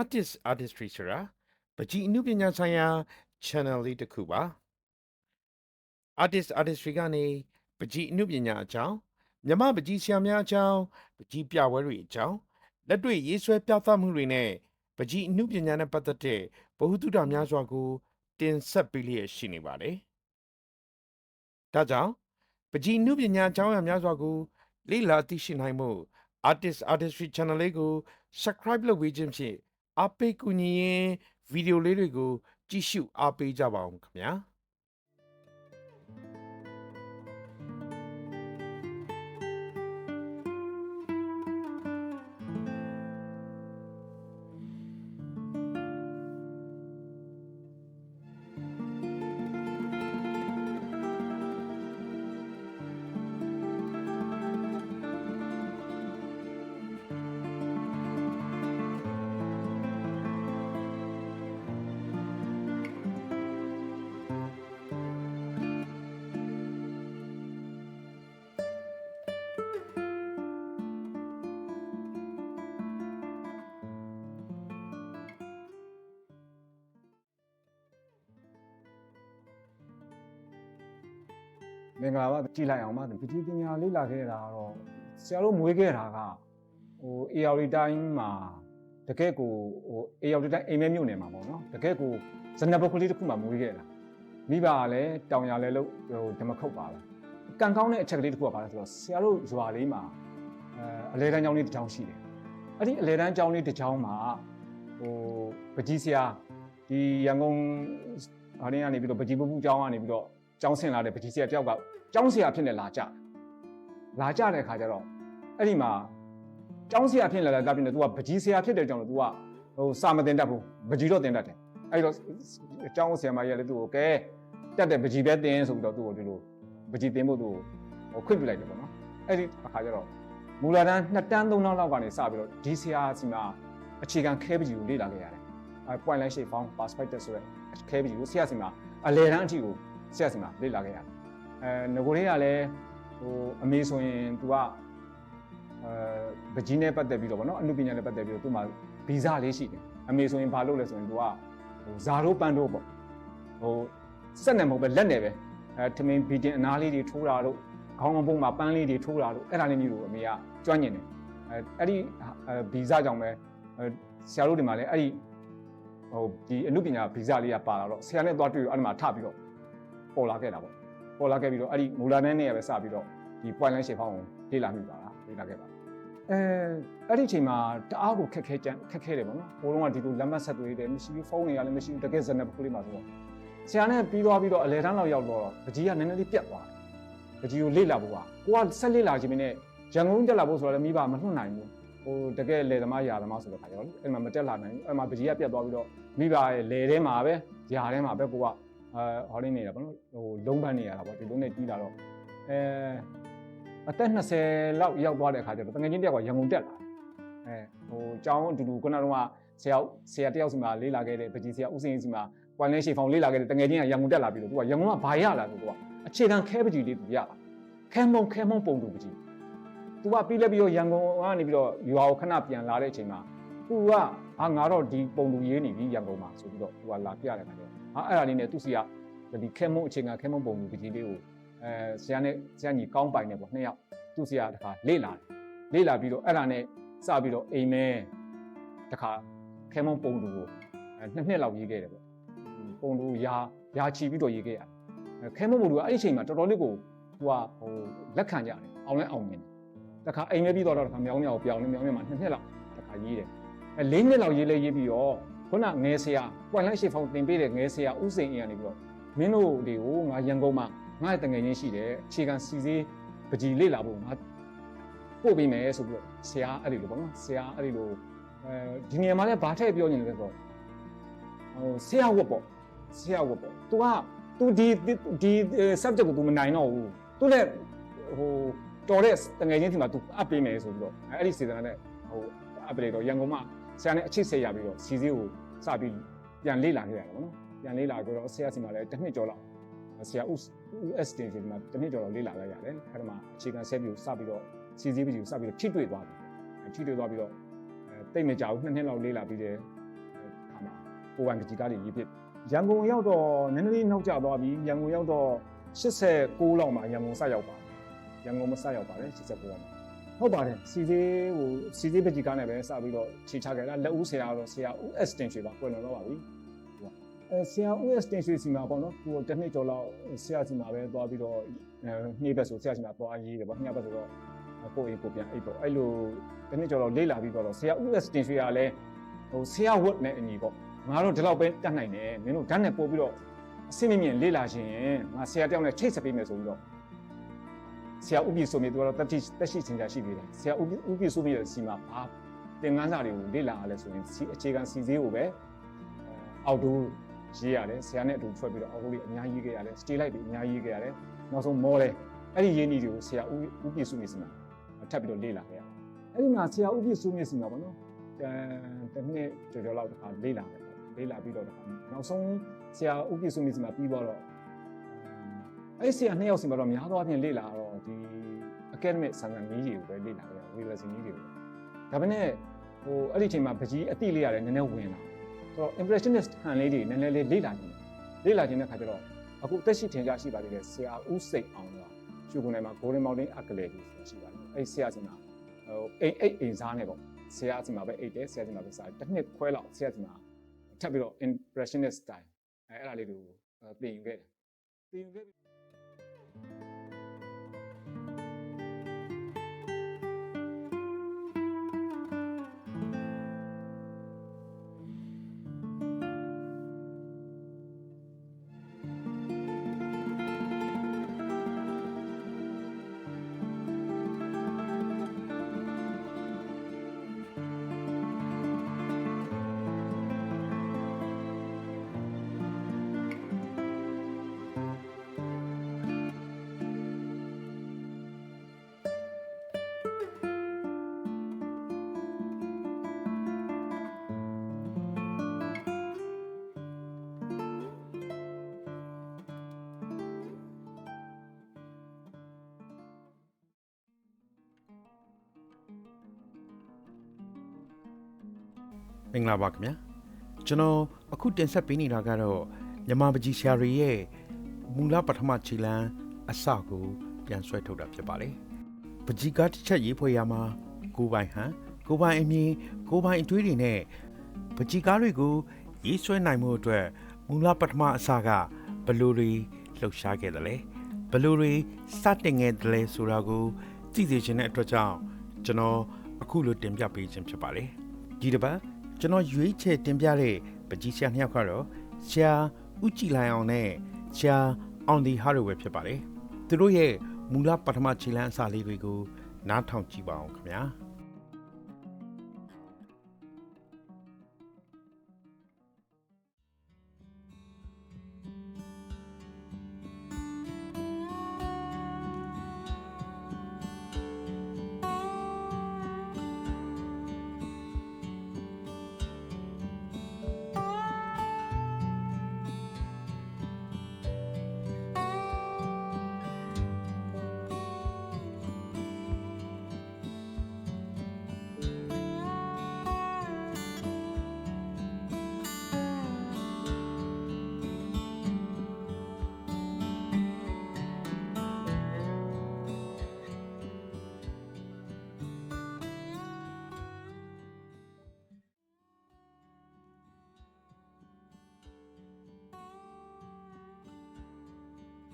artist artistry ဆိုတာပကြီးအမှုပညာဆိုင်ရာ channel လေးတစ်ခုပါ artist artistry ကနေပကြီးအမှုပညာအကြောင်းမြမပကြီးဆရာများအကြောင်းပကြီးပြပွဲတွေအကြောင်းလက်တွေ့ရေးဆွဲပြသမှုတွေနဲ့ပကြီးအမှုပညာနဲ့ပတ်သက်တဲ့ဗဟုသုတများစွာကို တင်ဆက်ပေးလျက်ရှိနေပါတယ်ဒါကြောင့်ပကြီးအမှုပညာအကြောင်းအရာများစွာကိုလေ့လာသိရှိနိုင်မှု artist artistry channel လေးကို subscribe လုပ်ပေးခြင်းဖြင့် အားပေးကူညီရင်ဗီဒီယိုလေးတွေကိုကြည့်ရှုအားပေးကြပါအောင်ခင်ဗျာ မင်္ဂလာပါကြည်လိုက်အောင်ပါပကြီးပညာလေ့လာခဲ့တာကတော့ဆရာတို့မွေးခဲ့တာကဟို AR တိုင်းမှာတကယ့်ကိုဟို AR တိုင်းအိမ်မဲမြို့နယ်မှာပေါ့နော်တကယ့်ကိုဇနဘုတ်ကလေးတစ်ခုမှမွေးခဲ့တာမိဘကလည်းတောင်ရလဲလို့ဟိုဓမ္မခုတ်ပါလားကံကောင်းတဲ့အချက်ကလေးတစ်ခုကပါလဲဆိုတော့ဆရာတို့ရွာလေးမှာအဲအလဲတန်းကျောင်းလေးတစ်ကျောင်းရှိတယ်အဲ့ဒီအလဲတန်းကျောင်းလေးတစ်ကျောင်းမှာဟိုပကြီးဆရာဒီရန်ကုန်ဟာရင်းကနေပြီးတော့ပကြီးပပူကျောင်းကနေပြီးတော့ ကျောင်းဆင်လာတဲ့ပကြီးဆရာတယောက်ကကျောင်းဆရာဖြစ်နေလာကြလာကြတဲ့ခါကျတော့အဲ့ဒီမှာကျောင်းဆရာဖြစ်နေလာတာပြင်တယ် तू ကပကြီးဆရာဖြစ်တဲ့ကြောင့်လို့ तू ကဟိုစာမတင်တတ်ဘူးပကြီးတော့တင်တတ်တယ်အဲ့တော့ကျောင်းဆရာမကြီးကလည်းသူ့ကိုကဲတက်တဲ့ပကြီးပဲတင်ဆိုပြီးတော့သူ့ကိုဒီလိုပကြီးတင်ဖို့သူ့ကိုခွင့်ပြုလိုက်တယ်ပေါ့နော်အဲ့ဒီအခါကျတော့မူလာတန်း2တန်း3တန်းလောက်ကနေစပြီးတော့ဒီဆရာစီမှာအခြေခံခဲပကြီးကိုလေ့လာခဲ့ရတယ်အဲ point line shape form perspective ဆိုတဲ့ခဲပကြီးကိုဆရာစီမှာအလဲတန်းအထိကို ဆရာစီမှာလေ့လာခဲ့ရတယ်အဲငကိုလေးကလည်းဟိုအမေဆိုရင် तू ကအဲပကြီးနဲ့ပတ်သက်ပြီးတော့ဗောနော်အမှုပညာနဲ့ပတ်သက်ပြီးတော့သူ့မှာဗီဇလေးရှိတယ်အမေဆိုရင်ဘာလုပ်လဲဆိုရင် तू ကဟိုဇာတို့ပန်တို့ပေါ့ဟိုစက်နဲ့မဟုတ်ပဲလက်နဲ့ပဲအဲထမင်းဘီတင်အနားလေးတွေထိုးတာတို့ခေါင်းမပုံမှာပန်းလေးတွေထိုးတာတို့အဲ့ဒါလေးမျိုးကိုအမေကကျွမ်းကျင်တယ်အဲအဲ့ဒီအဲဗီဇကြောင့်ပဲအဲဆရာတို့တွေမှာလည်းအဲ့ဒီဟိုဒီအမှုပညာဗီဇလေးကပါလာတော့ဆရာနဲ့သွားတွေ့ရအဲ့ဒီမှာထပြီးတော့ ပေါ်လာခဲ့တာပေါ့ပေါ်လာခဲ့ပြီးတော့အဲ့ဒီမူလာနဲ့နဲ့ပဲစပြီးတော့ဒီ point line shape ဖောင်းကိုလေ့လာမိပါလားလေ့လာခဲ့ပါအဲအဲ့ဒီအချိန်မှာတအားကိုခက်ခဲကြခက်ခဲတယ်ပေါ့နော်ဘိုးလုံးကဒီလိုလက်မှတ်ဆက်သွေးတယ်မရှိဘူးဖုန်းတွေကလည်းမရှိဘူးတကယ်ဇနပ်ကလေးမှာဆိုတော့ဆရာနဲ့ပြီးသွားပြီးတော့အလဲတန်းလောက်ရောက်တော့ပကြီးကနည်းနည်းလေးပြတ်သွားတယ်ပကြီးကိုလေ့လာဖို့ကကိုကဆက်လေ့လာခြင်းနဲ့ရန်ကုန်တက်လာဖို့ဆိုတော့လည်းမိဘမလွတ်နိုင်ဘူးဟိုတကယ်လေသမားယာသမားဆိုတဲ့ခါကျတော့အဲ့မှာမတက်လာနိုင်ဘူးအဲ့မှာပကြီးကပြတ်သွားပြီးတော့မိဘရဲ့လေထဲမှာပဲယာထဲမှာပဲကိုက အဲဟောရင်းနေတာပေါ့နော်ဟိုလုံးပန်းနေရတာပေါ့ဒီလုံးနဲ့ကြီးလာတော့အဲအသက်20လောက်ရောက်သွားတဲ့အခါကျတော့တငယ်ချင်းတယောက်ကရန်ကုန်တက်လာအဲဟိုကျောင်းအတူတူခုနကတော့ဆရာဆရာတယောက်စီမှာလေးလာခဲ့တဲ့ပကြီးဆရာဦးစင်းစီမှာပွိုင်လဲရှေဖောင်လေးလာခဲ့တဲ့တငယ်ချင်းကရန်ကုန်တက်လာပြီးတော့သူကရန်ကုန်ကဘာရလာလို့သူကအခြေခံခဲပကြီးလေးသူရလာခဲမုံခဲမုံပုံတူပကြီးသူကပြီးလဲပြီးတော့ရန်ကုန်ကနေပြီးတော့ရွာကိုခဏပြန်လာတဲ့အချိန်မှာသူကအာငါတော့ဒီပုံတူရေးနေပြီရန်ကုန်မှာဆိုပြီးတော့သူကလာပြတယ်ခါကျတော့ ဟာအဲ့ဒါလေးနဲ့သူစီကဒီခဲမုံအခြေခံခဲမုံပုံတူပကြီးလေးကိုအဲဆရာနဲ့ဆရာညီကောင်းပိုင်နေပေါ့နှစ်ယောက်သူစီကတခါလေ့လာတယ်လေ့လာပြီးတော့အဲ့ဒါနဲ့စပြီးတော့အိမ်မဲတခါခဲမုံပုံတူကိုအဲနှစ်နှစ်လောက်ရေးခဲ့တယ်ပေါ့ပုံတူရာရာချီပြီးတော့ရေးခဲ့ရတယ်ခဲမုံပုံတူကအဲ့ဒီအချိန်မှာတော်တော်လေးကိုသူကဟိုလက်ခံကြတယ်အောင်လဲအောင်မြင်တယ်တခါအိမ်မဲပြီးတော့တခါမြောင်းမြောင်းပြောင်းနေမြောင်းမြောင်းမှာနှစ်နှစ်လောက်တခါရေးတယ်အဲလေးနှစ်လောက်ရေးလဲရေးပြီးတော့ ခုနငယ်ဆရာပွိုင်လိုက်ရှိဖောင်တင်ပေးတဲ့ငယ်ဆရာဥစိန်အင်းကနေပြီးတော့မင်းတို့တွေကိုငါရန်ကုန်မှာငါ့ရဲ့တငယ်ချင်းရှိတယ်အခြေခံစီစေးပကြီးလေ့လာဖို့ငါပို့ပေးမယ်ဆိုပြီးတော့ဆရာအဲ့ဒီလိုပေါ့နော်ဆရာအဲ့ဒီလိုအဲဒီနေရာမှာလည်းဗာထည့်ပြောနေတယ်ဆိုတော့ဟိုဆရာဝတ်ပေါ့ဆရာဝတ်ပေါ့ तू က तू ဒီဒီ subject ကို तू မနိုင်တော့ဘူး तू လည်းဟိုတော်တဲ့တငယ်ချင်းทีမှာ तू အပ်ပေးမယ်ဆိုပြီးတော့အဲ့ဒီစေတနာနဲ့ဟိုအပ်ပေးတော့ရန်ကုန်မှာ ဆရာနဲ့အချစ်ဆက်ရပြီးတော့စီစီကိုစပြီးပြန်လေ့လာခဲ့ရတယ်ပေါ့နော်ပြန်လေ့လာကြတော့ဆရာစီမှာလည်းတစ်နှစ်ကျော်လောက်ဆရာ US တင်စီမှာတစ်နှစ်ကျော်လောက်လေ့လာလိုက်ရတယ်အဲ့ဒါမှာအခြေခံဆက်ပြီးစပြီးတော့စီစီပြီးစပြီးတော့ထိတွေ့သွားတယ်ထိတွေ့သွားပြီးတော့အဲတိတ်မကြဘူးနှစ်နှစ်လောက်လေ့လာပြီးတယ်ကိုယ်ပိုင်ပကြီးကားတွေရေးဖြစ်ရန်ကုန်ရောက်တော့နည်းနည်းလေးနောက်ကျသွားပြီရန်ကုန်ရောက်တော့86လောက်မှာရန်ကုန်ဆက်ရောက်ပါရန်ကုန်မဆက်ရောက်ပါနဲ့86လောက်မှာ ဟုတ်ပါတယ်စီသေးဟိုစီသေးပကြီးကားနဲ့ပဲစပြီးတော့ခြေချခဲ့တာလက်ဦးဆရာတော့ဆရာဦး S တင်ရွှေပါပွင့်လွန်တော့ပါပြီအဲဆရာ US တင်ရွှေစီမှာပေါ့နော်သူတစ်နှစ်ကျော်လောက်ဆရာစီမှာပဲသွားပြီးတော့နှေးဘက်ဆိုဆရာစီမှာသွားရေးတယ်ပေါ့ညဘက်ဆိုတော့ကိုယ့်အေးကိုပြန်အိပ်ပေါ့အဲ့လိုတစ်နှစ်ကျော်လောက်လေးလာပြီးတော့ဆရာ US တင်ရွှေကလည်းဟိုဆရာဝတ်နဲ့အညီပေါ့ငါတို့ဒီလောက်ပဲတတ်နိုင်တယ်မင်းတို့ဓာတ်နဲ့ပို့ပြီးတော့အစင်းမမြင်လေးလာရှင်ငါဆရာတယောက်နဲ့ချိတ်ဆက်ပေးမယ်ဆိုပြီးတော့ ဆရာဥပ္ပိဆိုမြေသူကတော့တက်တိတက်ရှိစင်ကြရှိသေးတယ်ဆရာဥပ္ပိဥပ္ပိဆိုမြေရဲ့စီမှာဘာသင်ခန်းစာတွေကိုလေ့လာရလဲဆိုရင်စီအခြေခံစီသေးကိုပဲအောက်တူရေးရတယ်ဆရာနဲ့အတူဖွဲ့ပြီးတော့အောက်တူလေးအများကြီးရေးခဲ့ရတယ်စတေးလိုက်တွေအများကြီးရေးခဲ့ရတယ်နောက်ဆုံးမောလဲအဲ့ဒီရေးနည်းတွေကိုဆရာဥဥပ္ပိဆိုမြေစီမှာထပ်ပြီးတော့လေ့လာခဲ့ရတယ်အဲ့ဒီမှာဆရာဥပ္ပိဆိုမြေစီမှာပေါ့နော်အဲတစ်နှစ်ကျော်ကျော်လောက်တခါလေ့လာတယ်ပေါ့လေ့လာပြီးတော့တခါနောက်ဆုံးဆရာဥပ္ပိဆိုမြေစီမှာပြီးတော့အဲ့ဆရာနှစ်ယောက်စီမှာတော့များသောအားဖြင့်လေ့လာတော့ ဒီ academic ဆန်ဆန်ကြီးတွေကိုပဲလေ့လာခဲ့ရ realizing ကြီးတွေကိုဒါပေမဲ့ဟိုအဲ့ဒီအချိန်မှာပကြီးအတိလေးရတယ်နည်းနည်းဝင်လာဆိုတော့ impressionist ဟန်လေးတွေနည်းနည်းလေးလေ့လာခြင်းလေ့လာခြင်းတဲ့ခါကျတော့အခုတက်ရှိထင်ရှားရှိပါသေးတယ်ဆရာဦးစိတ်အောင်ကရှုကုန်ထဲမှာ golden mountain အကလေးတွေဆိုတာရှိပါတယ်အဲ့ဆရာစီမှာဟိုအိမ်အိမ်အိမ်စားနေပေါ့ဆရာစီမှာပဲအိတ်တယ်ဆရာစီမှာပဲစားတစ်နှစ်ခွဲလောက်ဆရာစီမှာထပ်ပြီးတော့ impressionist style အဲအဲ့ဒါလေးတွေကိုသင်ယူခဲ့တယ်သင်ယူခဲ့ပြီး င်္ဂလာပါခင်ဗျာကျွန်တော်အခုတင်ဆက်ပေးနေတာကတော့မြန်မာပကြီးဆရာတွေရဲ့မူလပထမခြေလမ်းအစကိုပြန်ဆွဲထုတ်တာဖြစ်ပါတယ်ပကြီးကားတစ်ချက်ရေးဖွဲ့ရမှာကိုပိုင်ဟန်ကိုပိုင်အမြင်ကိုပိုင်အတွေးတွေနဲ့ပကြီးကားတွေကိုရေးဆွဲနိုင်မှုအတွက်မူလပထမအစကဘယ်လိုတွေလှုပ်ရှားခဲ့တယ်လဲဘယ်လိုတွေစတင်ခဲ့တယ်လဲဆိုတာကိုကြည့်စေချင်တဲ့အတွက်ကြောင့်ကျွန်တော်အခုလိုတင်ပြပေးခြင်းဖြစ်ပါတယ်ဒီတစ်ပတ် ကျွန်တော်ရွေးချယ်တင်ပြတဲ့ပကြီးဆရာနှစ်ယောက်ကတော့ဆရာဦးကြည်လိုင်အောင်နဲ့ဆရာအောင်ဒီဟာတို့ပဲဖြစ်ပါတယ်သူတို့ရဲ့မူလပထမခြေလမ်းအစာလေးတွေကိုနားထောင်ကြည့်ပါအောင်ခင်ဗျာ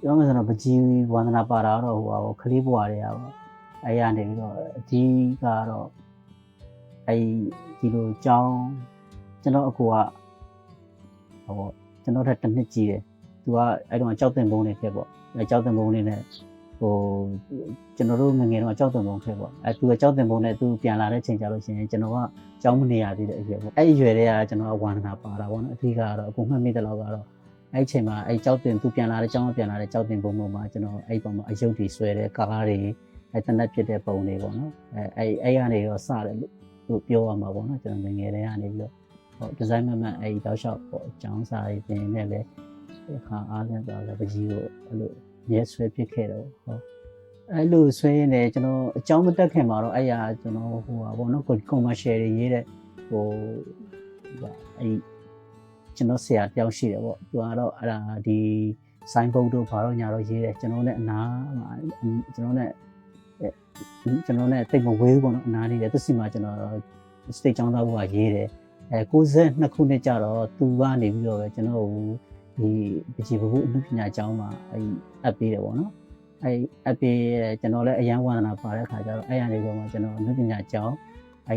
ပြောမယ်ဆိုတော့ပကြီးဝန္ဒနာပါတာတော့ဟိုပါဘောခလေးဘွားတွေကပေါ့အဲရနေပြီးတော့အကြီးကတော့အဲဒီလိုကြောင်းကျွန်တော်အကူကဟိုကျွန်တော်ထက်တစ်နှစ်ကြီးတယ်သူကအဲ့တော့ကြောက်တင်ပုံးနေခဲ့ပေါ့အဲကြောက်တင်ပုံးနေနဲ့ဟိုကျွန်တော်တို့ငငယ်တော့ကြောက်တင်ပုံးခဲ့ပေါ့အဲသူကကြောက်တင်ပုံးနဲ့သူပြန်လာတဲ့ချိန်ကျလို့ရှိရင်ကျွန်တော်ကကြောင်းမနေရသေးတဲ့အရွယ်ပေါ့အဲ့ဒီအရွယ်တွေကကျွန်တော်ကဝန္ဒနာပါတာပေါ့နော်အထူးကတော့အကုန်မှတ်မိတဲ့လောက်ကတော့ အဲ့ဒီအချိန်မှာအဲ့ကြောက်တင်သူပြန်လာတဲ့ကျောင်းကပြန်လာတဲ့ကြောက်တင်ပုံပေါ်မှာကျွန်တော်အဲ့ဒီပုံမှာအယုတ်တွေဆွဲတဲ့ကားတွေအဲ့တနက်ဖြစ်တဲ့ပုံတွေပေါ့နော်အဲ့အဲ့အဲ့ကနေတော့စတယ်လို့သူပြောရမှာပေါ့နော်ကျွန်တော်ငယ်ငယ်တည်းကနေပြီးတော့ဟိုဒီဇိုင်းမမတ်အဲ့ဒီတောက်လျှောက်ပေါ့အကြောင်းစာတွေတင်နေလဲအခါအားနဲ့တော့လည်းပကြီးကိုအဲ့လိုရဲဆွဲဖြစ်ခဲ့တော့ဟောအဲ့လိုဆွဲရင်လည်းကျွန်တော်အကြောင်းမတက်ခင်မှာတော့အဲ့ရကျွန်တော်ဟိုပါပေါ့နော် commercial တွေရေးတဲ့ဟိုအဲ့ ကျွန်တော်ဆရာတယောက်ရှိတယ်ပေါ့သူကတော့အဲ့ဒါဒီဆိုင်းဘုတ်တို့ဘာတော့ညာတော့ရေးတယ်ကျွန်တော်နဲ့အနာမှာကျွန်တော်နဲ့ကျွန်တော်နဲ့တိတ်မဝေးဘူးပေါ့နော်အနာနေတယ်သူစီမှာကျွန်တော်စတိတ်ចောင်းသားဘုရားရေးတယ်အဲ62ခုနှစ်ကျတော့သူကနေပြီးတော့ပဲကျွန်တော်ဒီပကြီးဘုအမှုပညာကျောင်းမှာအဲအပ်ပေးတယ်ပေါ့နော်အဲအပ်ပေးကျွန်တော်လည်းအရန်ဝါသနာပါတဲ့ခါကျတော့အဲ့ရနေတော့မှကျွန်တော်အမှုပညာကျောင်းအဲ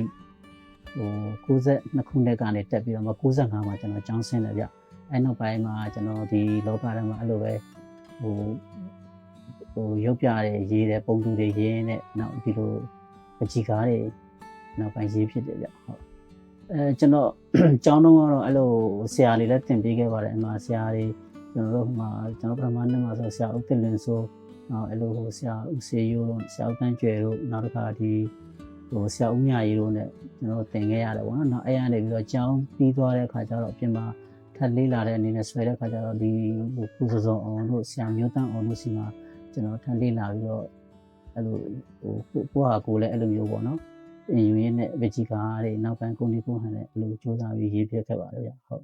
ဟို62ခုနှစ်ကနေတက်ပြီးတော့မှ65မှာကျွန်တော်ကျောင်းဆင်းတယ်ဗျအဲနောက်ပိုင်းမှာကျွန်တော်ဒီလောကထဲမှာအဲ့လိုပဲဟိုဟိုရုပ်ပြတယ်ရေးတယ်ပုံတူတွေရင်းနဲ့နောက်ဒီလိုပကြီးကားတွေနောက်ပိုင်းရေးဖြစ်တယ်ဗျဟုတ်အဲကျွန်တော်ကျောင်းတော့ကတော့အဲ့လိုဆရာလေးလည်းတင်ပေးခဲ့ပါတယ်အမှဆရာလေးကျွန်တော်တို့ဟိုမှာကျွန်တော်ပထမနှစ်မှာဆိုဆရာဥက္ကလင်ဆိုနောက်အဲ့လိုဟိုဆရာဥစေယိုတို့ဆရာဥတန်းကျွယ်တို့နောက်တစ်ခါဒီဟို ဆရာဥညာရီတို့ ਨੇ ကျွန်တော်တင်ခဲ့ရတယ်ပေါ့နော်နောက်အဲ့ရနေပြီးတော့ကျောင်းပြီးသွားတဲ့အခါကျတော့အပြင်မှာထပ်လေးလာတဲ့အနေနဲ့ဆွဲတဲ့အခါကျတော့ဒီဟိုပူစောစောအောင်တို့ဆရာမျိုးတန်းအောင်တို့စီမှာကျွန်တော်ထပ်လေးလာပြီးတော့အဲ့လိုဟိုကိုကိုဟာကိုလည်းအဲ့လိုမျိုးပေါ့နော်အင်ယူရင်းနဲ့ဗီဂျီကာတွေနောက်ပိုင်းကိုနေကိုဟန်နဲ့အဲ့လိုစူးစမ်းပြီးရေးပြခဲ့ပါတယ်ဗျဟုတ်